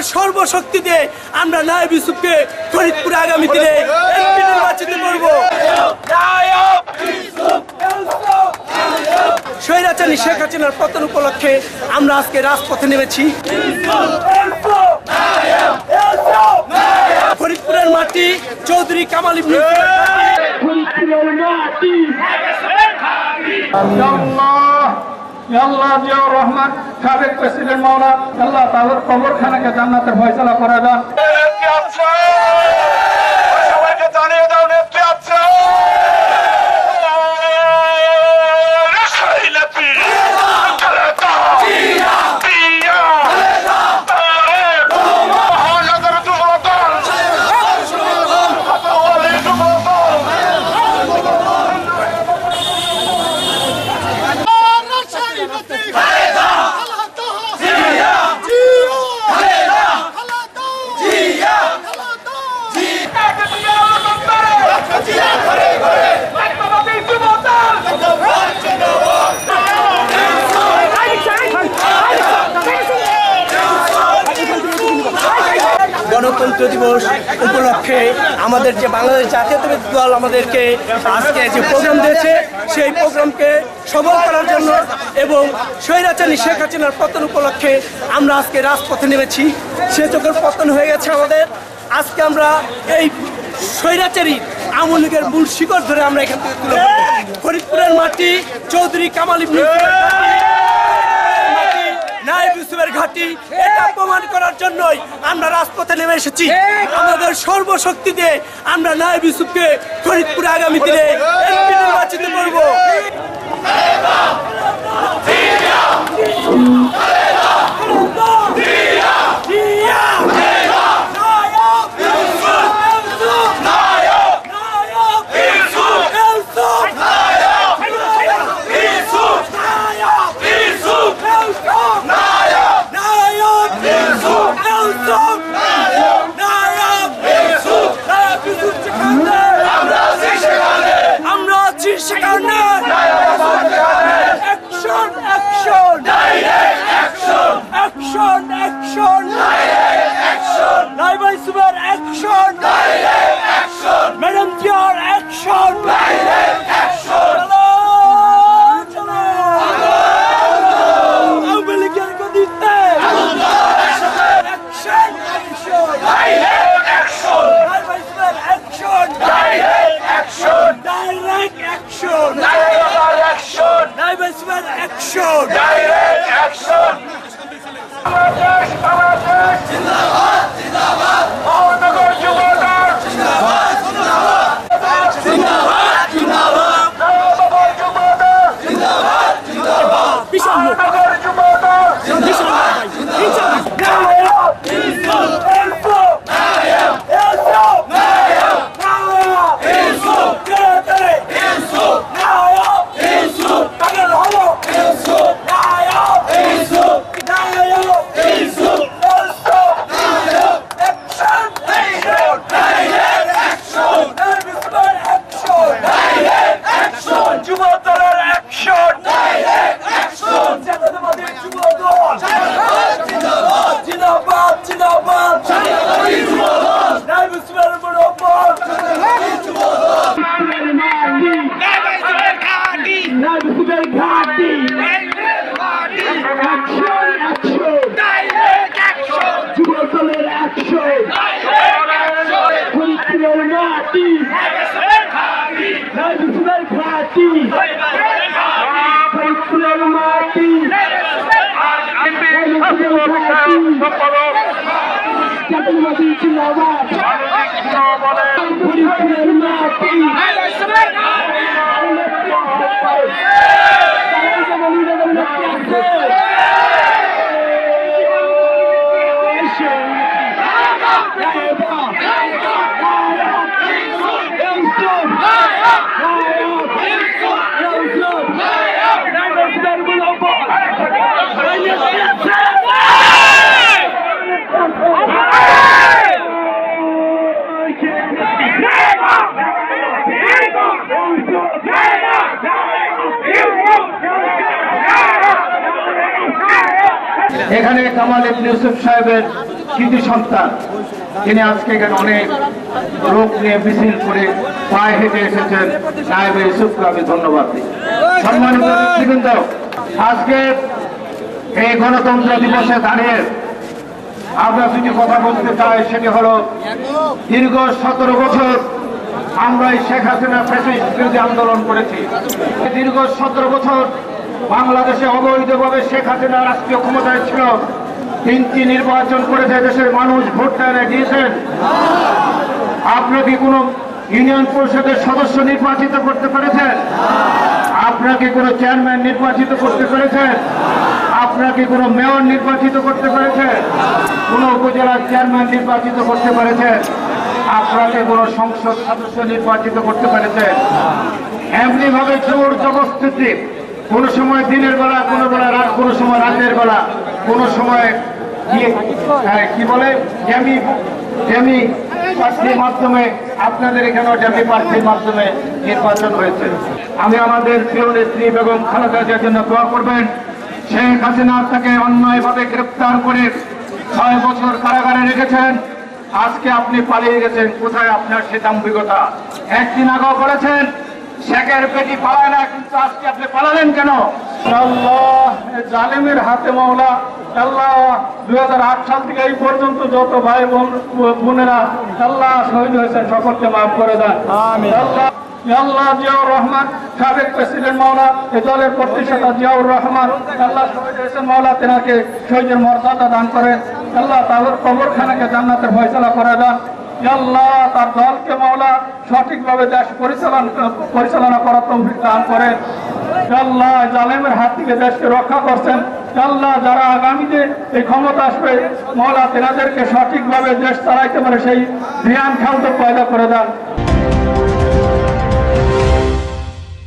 আমাদের সর্বশক্তি দিয়ে আমরা নায়ব ইউসুফকে ফরিদপুরে আগামী দিনে এমপি নির্বাচিত করব। স্বৈরাচারী শেখ হাসিনার পতন উপলক্ষে আমরা আজকে রাজপথে নেমেছি। ফরিদপুরের মাটি চৌধুরী কামাল ইবনে আল্লাহ আল্লাহ জিয়াউর রহমান সাবেক প্রেসিডেন্ট মাওলা আল্লাহ তাদের কবরখানাকে জান্নাতের ফয়সলা করে দেন নেত্রী আছে সবাইকে জানিয়ে দাও নেত্রী আছে সেই নেত্রী খালেদা জিয়া তারেক মহানগর যুবদল আতাওয়ালি যুবদল গণতন্ত্র দিবস উপলক্ষে আমাদের যে বাংলাদেশ জাতীয়তাবাদী দল আমাদেরকে আজকে যে প্রোগ্রাম দিয়েছে, সেই প্রোগ্রামকে সফল করার জন্য এবং স্বৈরাচারী শেখ হাসিনার পতন উপলক্ষে আমরা আজকে রাজপথে নেমেছি। সে চোখের পতন হয়ে গেছে আমাদের, আজকে আমরা এই স্বৈরাচারী আওয়ামী লীগের মূল শিকড় ধরে আমরা এখান থেকে তুলে ফরিদপুরের মাটি চৌধুরী কামাল ইবনে নায়েব ইউসুফের ঘাটি এটা প্রমাণ করার জন্যই আমরা রাজপথে নেমে এসেছি। আমাদের সর্বশক্তি দিয়ে আমরা নায়েব ইউসুফকে ফরিদপুরে আগামী দিনে নির্বাচিত করব। অ্যাকশন অ্যাকশন অ্যাকশন অ্যাকশন রাইভাই সুপার অ্যাকশন ম্যাডাম জিয়ার অ্যাকশন চলো চলো আওয়ামী লীগের গদিতে অ্যাকশন অ্যাকশন রাইভাই সুপার অ্যাকশন ডাইরেক্ট অ্যাকশন রাইভাই সুপার অ্যাকশন মহানগর যুবদল নবদল যুবদল বিশাল লোক নগর যুবদল বিশাল যুবদলের অ্যাকশন জাতীয়তাবাদী যুবদল জিন্দাবাদ জিন্দাবাদ নাইব ইসমাইল মুরব্বত নাইব ঘাটি যুবদলের অ্যাকশন নাইব ইসমাইল ঘাটি ফরিদপুরের মাটি। জাতীয়তাবাদী জিন্দাবাদ ফরিদপুরের মাটি এখানে কামাল ইবনে ইউসুফ সাহেবের কৃতি সন্তান। তিনি আজকে এখানে অনেক রোগ নিয়ে মিছিল করে পায়ে হেঁটে এসেছেন। সাহেব ইউসুফকে আমি ধন্যবাদ দিই। সম্মানিত আজকে এই গণতন্ত্র দিবসে দাঁড়িয়ে আমরা যদি কথা বলতে চাই, সেটি হলো, দীর্ঘ সতেরো বছর আমরা শেখ হাসিনা ফ্যাসিস্ট বিরোধী আন্দোলন করেছি। দীর্ঘ সতেরো বছর বাংলাদেশে অবৈধভাবে শেখ হাসিনা রাষ্ট্রীয় ক্ষমতায় ছিল। তিনটি নির্বাচন করেছে দেশের মানুষ ভোট দেয় দিয়েছেন। আপনাকে কোনো ইউনিয়ন পরিষদের সদস্য নির্বাচিত করতে পেরেছেন? আপনাকে কোনো চেয়ারম্যান নির্বাচিত করতে পেরেছেন? আপনাকে কোনো মেয়র নির্বাচিত করতে পেরেছেন? কোনো উপজেলার চেয়ারম্যান নির্বাচিত করতে পেরেছেন? আপনাকে কোনো সংসদ সদস্য নির্বাচিত করতে পেরেছেন? এমনিভাবে জোর জবস্থিতি কোনো সময় দিনের বেলা কোনো বেলা রাত কোনো সময় রাতের বেলা কোনো সময় কি- হ্যাঁ, কি বলে? জ্যামি জ্যামি প্রার্থীর মাধ্যমে আপনাদের এখানেও জ্যামি প্রার্থীর মাধ্যমে নির্বাচন হয়েছে। আমি আমাদের প্রিয় নেত্রী বেগম খালেদা জিয়ার জন্য দোয়া করবেন। শেখ হাসিনা তাকে অন্যায়ভাবে গ্রেপ্তার করে ছয় বছর কারাগারে রেখেছেন। আজকে আপনি পালিয়ে গেছেন। কোথায় আপনার সে দাম্ভিকতা? একদিন আগেও বলেছেন শেখের পেটি পালায় না কিন্তু আজকে আপনি পালালেন কেন? আল্লাহ জালেমের হাতে মাওলা আল্লাহ দুই সাল থেকে এই পর্যন্ত যত ভাই বোন বোনেরা আল্লাহ শহীদ হয়েছেন সকলকে মাফ করে দেন। আল্লাহ আল্লাহ জিয়াউর রহমান সাবেক প্রেসিডেন্ট মাওলা এ দলের প্রতিষ্ঠাতা জিয়াউর রহমান আল্লাহ শহীদ হয়েছেন মাওলা তেনাকে শহীদের মর্যাদা দান করেন। আল্লাহ তাদের কবরখানাকে জান্নাতের ফয়সালা করে দেন। আল্লাহ তার দলকে মাওলা সঠিকভাবে দেশ পরিচালনা করার তৌফিক দান করেন। আল্লাহ জালেমের হাত থেকে দেশকে রক্ষা করছেন। আল্লাহ যারা আগামীতে এই ক্ষমতা আসবে মহলা তেনাদেরকে সঠিকভাবে দেশ চালাইতে পারে সেই ধ্যান খেলতে পয়দা করে দেন।